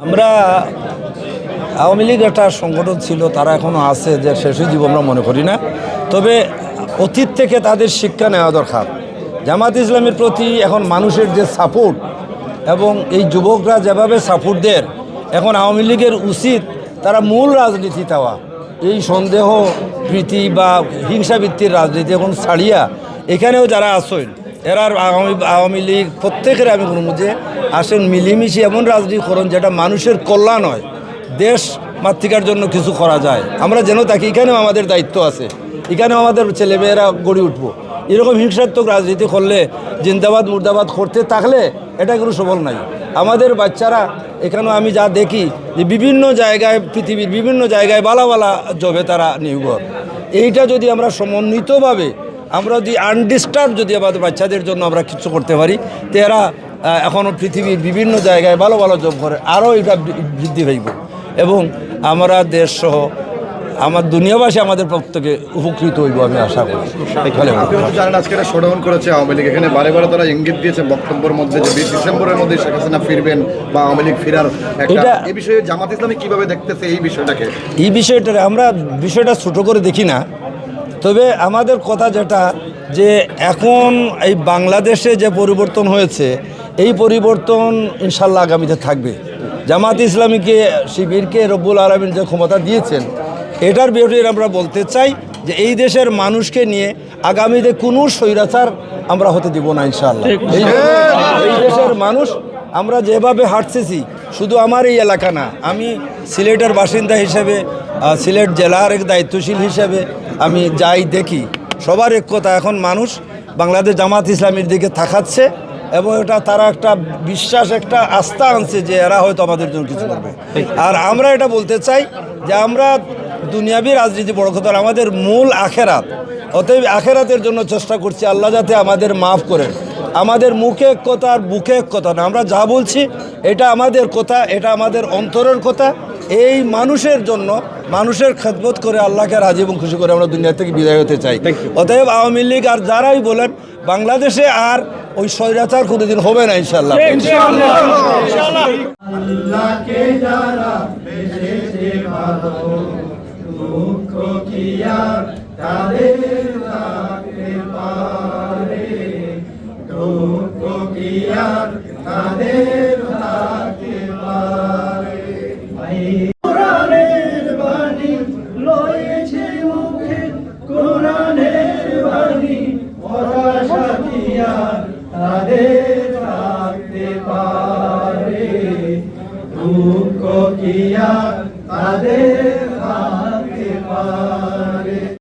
আমরা আওয়ামী লীগ একটা সংগঠন ছিল, তারা এখনও আছে যে শেষ জীব আমরা মনে করি না। তবে অতীত থেকে তাদের শিক্ষা নেওয়া দরকার। জামাত ইসলামের প্রতি এখন মানুষের যে সাপোর্ট এবং এই যুবকরা যেভাবে সাপোর্ট দেয়, এখন আওয়ামী লীগের উচিত তারা মূল রাজনীতি দেওয়া। এই সন্দেহ প্রীতি বা হিংসাবৃত্তির রাজনীতি এখন ছাড়িয়া এখানেও যারা আসেন এরা আওয়ামী আওয়ামী লীগ প্রত্যেকের আমি বলব যে আসেন মিলিমিশি এমন রাজনীতি করুন যেটা মানুষের কল্যাণ হয়। দেশ মাতৃকার জন্য কিছু করা যায়। আমরা যেন থাকি, এখানেও আমাদের দায়িত্ব আছে। এখানেও আমাদের ছেলেমেয়েরা গড়ে উঠব। এরকম হিংসাত্মক রাজনীতি করলে, জিন্দাবাদ, মুর্দাবাদ করতে থাকলে এটা কোনো সবল নাই। আমাদের বাচ্চারা, এখানেও আমি যা দেখি যে বিভিন্ন জায়গায়, পৃথিবীর বিভিন্ন জায়গায় বালা বালা জবে তারা নির্ভর। এইটা যদি আমরা সমন্বিতভাবে, আমরা যদি আনডিস্টার্ব যদি আমাদের বাচ্চাদের জন্য আমরা কিছু করতে পারি, তো এরা এখনও পৃথিবীর বিভিন্ন জায়গায় ভালো ভালো জব করে আরও এটা বৃদ্ধি পাইব এবং আমরা দেশ সহ আমার দুনিয়াবাসী আমাদের প্রত্যেকে উপকৃত হইব আমি আশা করি। জানেন আজকে এটা শোডাউন করেছে আওয়ামী লীগ। এখানে বারে বারে তারা ইঙ্গিত দিয়েছে বক্তব্যের মধ্যে যে বিশ ডিসেম্বরের মধ্যে শেখ হাসিনা ফিরবেন বা আওয়ামী লীগ ফেরার একটা। এটা- এই বিষয়ে জামাত ইসলামী কীভাবে দেখতেছে এই বিষয়টাকে? এই বিষয়টা আমরা বিষয়টা ছোটো করে দেখি না। তবে আমাদের কথা যেটা যে এখন এই বাংলাদেশে যে পরিবর্তন হয়েছে এই পরিবর্তন ইনশাল্লাহ আগামীতে থাকবে। জামাত ইসলামীকে শিবিরকে রব্বুল আলমিন যে ক্ষমতা দিয়েছেন এটার বিরুদ্ধে আমরা বলতে চাই যে এই দেশের মানুষকে নিয়ে আগামীতে কোনো স্বৈরাচার আমরা হতে দিব না ইনশাল্লাহ। এই এই দেশের মানুষ আমরা যেভাবে হাঁটতেছি শুধু আমার এই এলাকা না আমি সিলেটের বাসিন্দা হিসেবে সিলেট জেলার এক দায়িত্বশীল হিসেবে আমি যাই দেখি সবার এক কথা এখন মানুষ বাংলাদেশ জামাত ইসলামের দিকে থাকাচ্ছে এবং এটা তারা একটা বিশ্বাস একটা আস্থা আনছে যে এরা হয়তো আমাদের জন্য কিছু করবে। আর আমরা এটা বলতে চাই যে আমরা দুনিয়াবী রাজনীতি বড় কথা আমাদের মূল আখেরাত অতএব আখেরাতের জন্য চেষ্টা করছি আল্লাহ যাতে আমাদের মাফ করেন। আমাদের মুখে এক কথা আর বুকে এক কথা না। আমরা যা বলছি এটা আমাদের কথা এটা আমাদের অন্তরের কথা। এই মানুষের জন্য মানুষের খেদমত করে আল্লাহকে রাজি এবং খুশি করে আমরা দুনিয়া থেকে বিদায় হতে চাই। অতএব আওয়ামী লীগ আর যারাই বলেন বাংলাদেশে আর ওই স্বৈরাচার কোনোদিন হবে না ইনশাল্লাহ তাদের দুঃখ কি আর তাদের পারে?